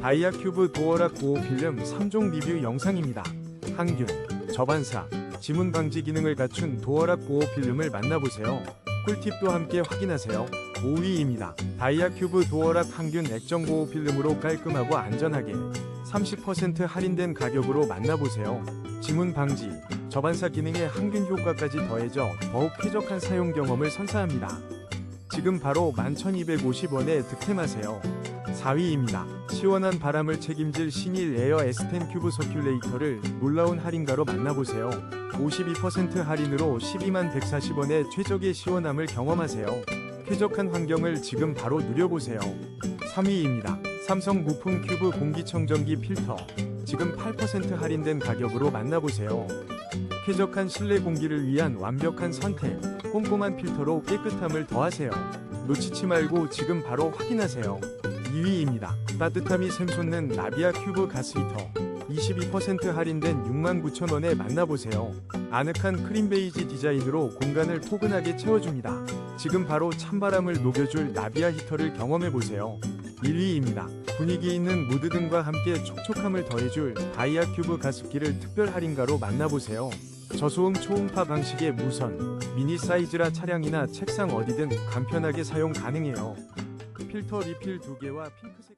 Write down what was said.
다이아 큐브 도어락 보호 필름 3종 리뷰 영상입니다. 항균, 저반사, 지문 방지 기능을 갖춘 도어락 보호 필름을 만나보세요. 꿀팁도 함께 확인하세요. 5위입니다. 다이아 큐브 도어락 항균 액정 보호 필름으로 깔끔하고 안전하게 30% 할인된 가격으로 만나보세요. 지문 방지, 저반사 기능에 항균 효과까지 더해져 더욱 쾌적한 사용 경험을 선사합니다. 지금 바로 11,250원에 득템하세요. 4위입니다. 시원한 바람을 책임질 신일 에어 S10 큐브 서큘레이터를 놀라운 할인가로 만나보세요. 52% 할인으로 12만 140원의 최적의 시원함을 경험하세요. 쾌적한 환경을 지금 바로 누려보세요. 3위입니다. 삼성 무풍 큐브 공기청정기 필터. 지금 8% 할인된 가격으로 만나보세요. 쾌적한 실내 공기를 위한 완벽한 선택. 꼼꼼한 필터로 깨끗함을 더하세요. 놓치지 말고 지금 바로 확인하세요. 2위입니다. 따뜻함이 샘솟는 나비아 큐브 가스히터. 22% 할인된 69,000원에 만나보세요. 아늑한 크림 베이지 디자인으로 공간을 포근하게 채워줍니다. 지금 바로 찬바람을 녹여줄 나비아 히터를 경험해보세요. 1위입니다. 분위기 있는 무드 등과 함께 촉촉함을 더해줄 다이아 큐브 가습기를 특별 할인가로 만나보세요. 저소음 초음파 방식의 무선, 미니 사이즈라 차량이나 책상 어디든 간편하게 사용 가능해요. 필터 리필 2개와 핑크색